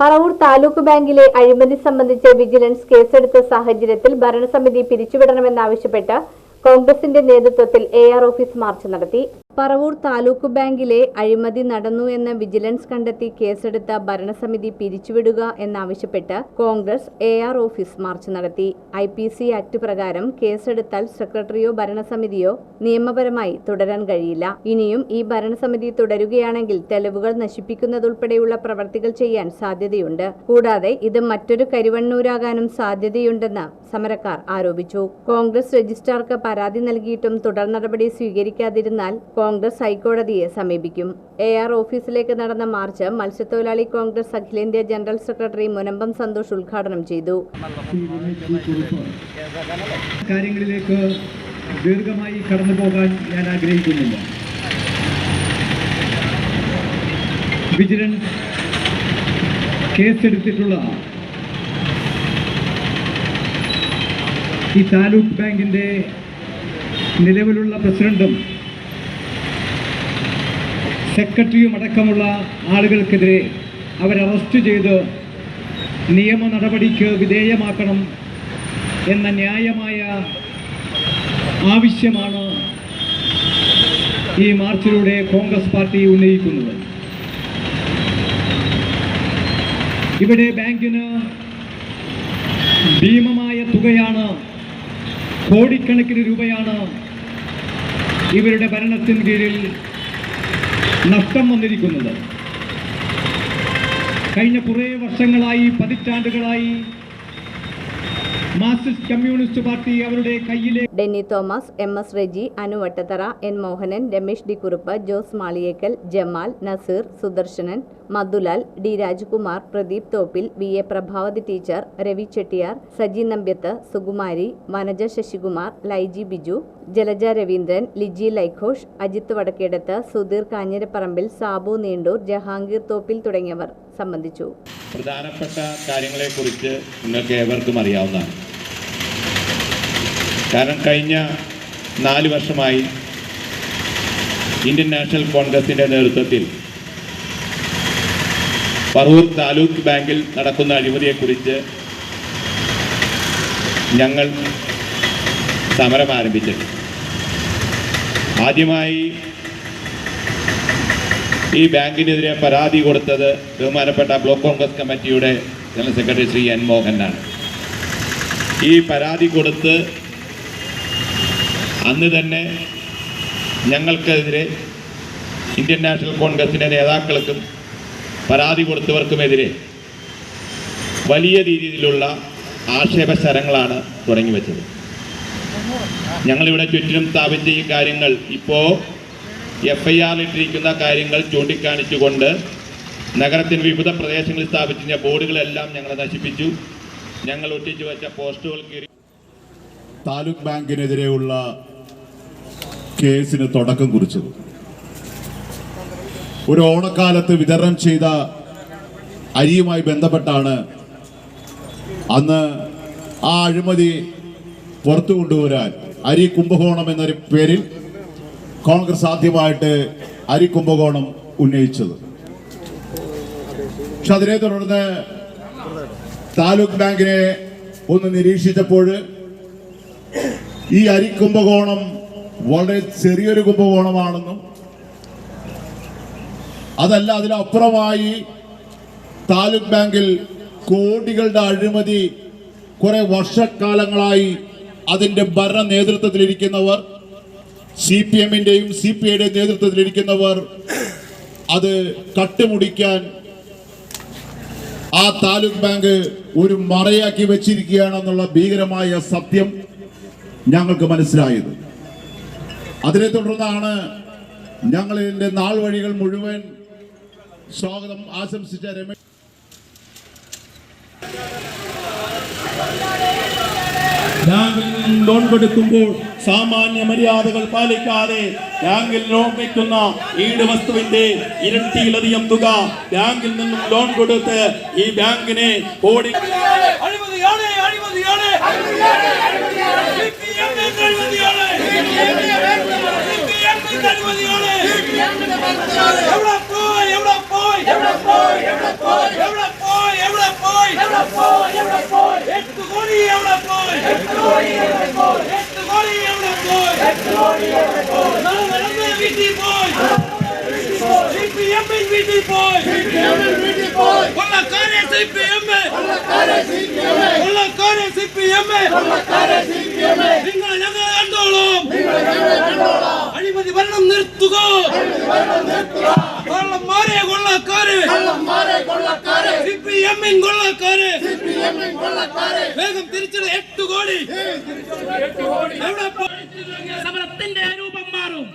പറവൂർ താലൂക്ക് ബാങ്കിലെ അഴിമതി സംബന്ധിച്ച് വിജിലൻസ് കേസെടുത്ത സാഹചര്യത്തിൽ ഭരണസമിതി പിരിച്ചുവിടണമെന്നാവശ്യപ്പെട്ട് കോൺഗ്രസിന്റെ നേതൃത്വത്തിൽ എ ഓഫീസ് മാർച്ച് നടത്തി. പറവൂർ താലൂക്ക് ബാങ്കിലെ അഴിമതി നടന്നു എന്ന വിജിലൻസ് കണ്ടെത്തി കേസെടുത്ത ഭരണസമിതി പിരിച്ചുവിടുക എന്നാവശ്യപ്പെട്ട് Congress A R office march നടത്തി. ഐ പി സി ആക്ട് പ്രകാരം കേസെടുത്താൽ സെക്രട്ടറിയോ ഭരണസമിതിയോ നിയമപരമായി തുടരാൻ കഴിയില്ല. ഇനിയും ഈ ഭരണസമിതി തുടരുകയാണെങ്കിൽ തെളിവുകൾ നശിപ്പിക്കുന്നതുൾപ്പെടെയുള്ള പ്രവർത്തികൾ ചെയ്യാൻ സാധ്യതയുണ്ട്. കൂടാതെ ഇത് മറ്റൊരു കരുവണ്ണൂരാകാനും സാധ്യതയുണ്ടെന്ന് സമരക്കാർ ആരോപിച്ചു. കോൺഗ്രസ് രജിസ്ട്രാർക്ക് പരാതി നൽകിയിട്ടും തുടർ നടപടി സ്വീകരിക്കാതിരുന്നാൽ ഹൈക്കോടതിയെ സമീപിക്കും. എ ആർ ഓഫീസിലേക്ക് നടന്ന മാർച്ച് മത്സ്യത്തൊഴിലാളി കോൺഗ്രസ് അഖിലേന്ത്യാ ജനറൽ സെക്രട്ടറി മുനമ്പം സന്തോഷ് ഉദ്ഘാടനം ചെയ്തു. കാര്യങ്ങളിലേക്ക് ദീർഘമായി കടന്നു പോകാൻ ഞാൻ ആഗ്രഹിക്കുന്നില്ല. വിജിലൻസ് കേസെടുത്തിട്ടുള്ള ഈ താലൂക്ക് ബാങ്കിന്റെ നിലവിലുള്ള പ്രസിഡന്റും സെക്രട്ടറിയും അടക്കമുള്ള ആളുകൾക്കെതിരെ അവർ അറസ്റ്റ് ചെയ്ത് നിയമ നടപടിക്ക് വിധേയമാക്കണം എന്ന ന്യായമായ ആവശ്യമാണ് ഈ മാർച്ചിലൂടെ കോൺഗ്രസ് പാർട്ടി ഉന്നയിക്കുന്നത്. ഇവിടെ ബാങ്കിന് ഭീമമായ തുകയാണ് കോടിക്കണക്കിന് രൂപയാണ് ഇവരുടെ ഭരണത്തിന് കീഴിൽ നഷ്ടം വന്നിരിക്കുന്നത്. കഴിഞ്ഞ കുറേ വർഷങ്ങളായി പതിറ്റാണ്ടുകളായി മാർക്സിസ്റ്റ് കമ്മ്യൂണിസ്റ്റ് പാർട്ടി അവരുടെ കയ്യിലെ Denny Thomas M S Reji Anu Vattathara N Mohanan Ramesh D Kurup Jose Maliyekkal Jamal Naseer Sudarsanan Madhulal D Rajkumar Pradeep Thoppil V A Prabhavathi teacher Ravi Chettiyar Saji Nambiath Sukumari Vanaja Sasikumar Laiji Biju Jalaja Raveendran Liji Laighosh Ajith Vadakkedath Sudheer Kanjirapparambil Sabu Neendoor Jahangir Thoppil തുടങ്ങിയവർ സംബന്ധിച്ചു. പ്രധാനപ്പെട്ട കാര്യങ്ങളെക്കുറിച്ച് നിങ്ങൾക്ക് ഏവർക്കും അറിയാവുന്നതാണ്. കാരണം കഴിഞ്ഞ നാല് വർഷമായി ഇന്ത്യൻ നാഷണൽ കോൺഗ്രസിന്റെ നേതൃത്വത്തിൽ പറവൂർ താലൂക്ക് ബാങ്കിൽ നടക്കുന്ന അഴിമതിയെക്കുറിച്ച് ഞങ്ങൾ സമരം ആരംഭിച്ചിട്ടുണ്ട്. ആദ്യമായി ഈ ബാങ്കിനെതിരെ പരാതി കൊടുത്തത് ബഹുമാനപ്പെട്ട ബ്ലോക്ക് കോൺഗ്രസ് കമ്മിറ്റിയുടെ ജനറൽ സെക്രട്ടറി ശ്രീ എൻ മോഹനാണ് ഈ പരാതി കൊടുത്ത് അന്ന് തന്നെ ഞങ്ങൾക്കെതിരെ ഇന്ത്യൻ നാഷണൽ കോൺഗ്രസിന്റെ നേതാക്കൾക്കും പരാതി കൊടുത്തവർക്കുമെതിരെ വലിയ രീതിയിലുള്ള ആക്ഷേപശരങ്ങളാണ് തുടങ്ങി വെച്ചത് ഞങ്ങളിവിടെ ചുറ്റിനും സ്ഥാപിച്ച ഈ കാര്യങ്ങൾ. ഇപ്പോൾ എഫ് ഐ കാര്യങ്ങൾ ചൂണ്ടിക്കാണിച്ചുകൊണ്ട് നഗരത്തിന് വിവിധ പ്രദേശങ്ങളിൽ സ്ഥാപിച്ച ബോർഡുകളെല്ലാം ഞങ്ങളെ നശിപ്പിച്ചു. ഞങ്ങൾ ഒട്ടിച്ചു വെച്ച പോസ്റ്റുകൾ കീറി താലൂക്ക് ബാങ്കിനെതിരെയുള്ള കേസിന് തുടക്കം കുറിച്ചത്. ഒരു ഓണക്കാലത്ത് വിതരണം ചെയ്ത അരിയുമായി ബന്ധപ്പെട്ടാണ് അന്ന് ആ അഴിമതി പുറത്തു കൊണ്ടുവരാൻ അരി കുംഭകോണം എന്നൊരു പേരിൽ കോൺഗ്രസ് ആദ്യമായിട്ട് അരി കുംഭകോണം ഉന്നയിച്ചത്. പക്ഷെ അതിനെ തുടർന്ന് താലൂക്ക് ബാങ്കിനെ ഒന്ന് നിരീക്ഷിച്ചപ്പോൾ ഈ അരി കുംഭകോണം വളരെ ചെറിയൊരു കുംഭകോണമാണെന്നും അതല്ല അതിനപ്പുറമായി താലൂക്ക് ബാങ്കിൽ കോടികളുടെ അഴിമതി കുറെ വർഷക്കാലങ്ങളായി അതിന്റെ ഭരണ നേതൃത്വത്തിലിരിക്കുന്നവർ സി പി എമ്മിന്റെയും സി പി ഐയുടെയും നേതൃത്വത്തിലിരിക്കുന്നവർ അത് കട്ടുമുടിക്കാൻ ആ താലൂക്ക് ബാങ്ക് ഒരു മറയാക്കി വെച്ചിരിക്കുകയാണെന്നുള്ള ഭീകരമായ സത്യം ഞങ്ങൾക്ക് മനസ്സിലായത്. അതിനെ തുടർന്നാണ് ഞങ്ങൾ നാൾ വഴികൾ മുഴുവൻ സ്വാഗതം. ആശംസിച്ച രമേശ് ബാങ്കിൽ ലോൺ കൊടുക്കുമ്പോൾ സാമാന്യ മര്യാദകൾ പാലിക്കാതെ ബാങ്കിൽ ലോൺ വയ്ക്കുന്ന ഈട് വസ്തുവിന്റെ ഇരട്ടിയിലധികം തുക ബാങ്കിൽ നിന്നും ലോൺ കൊടുത്ത് ഈ ബാങ്കിനെ കോടി അഴിമതിയാണ്. അഴിമതി ഭരണം നിർത്തുക കൊള്ളക്കാരെ കൊള്ളക്കാരെ കൊള്ളക്കാരെ. വേഗം തിരിച്ചത് എട്ട് കോടി. സമരത്തിന്റെ രൂപം മാറും.